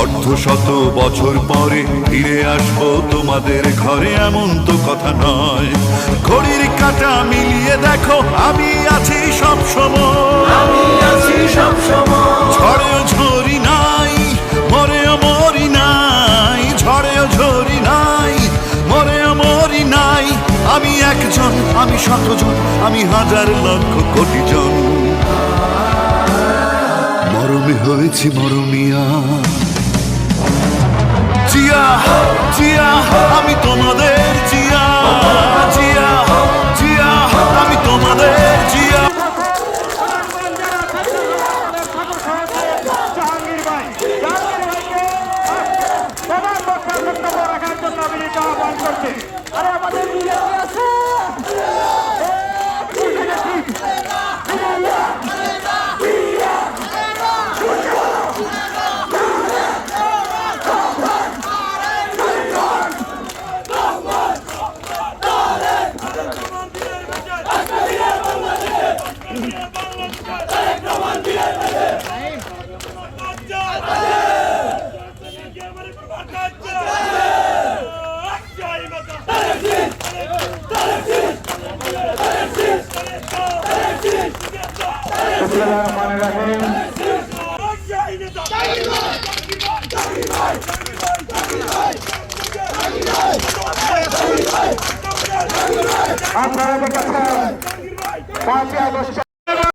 অর্ধ শত বছর পরে ফিরে আসব তোমাদের ঘরে এমন তো কথা নয়। ঘড়ির কাটা মিলিয়ে দেখো আমি আছি সব সময়। আমি আছি সব সময়। ঝড়েও ঝরি নাই মরেও মরি নাই ঝড়েও ঝরি নাই মরেও মরি নাই। আমি একজন আমি শতজন আমি হাজার লক্ষ কোটি জন। মরমে হয়েছি মরমিয়া জিয়া আমি তোমাদের মানে রাখেন আপনারা দেখেছেন পাঁচই আগস্ট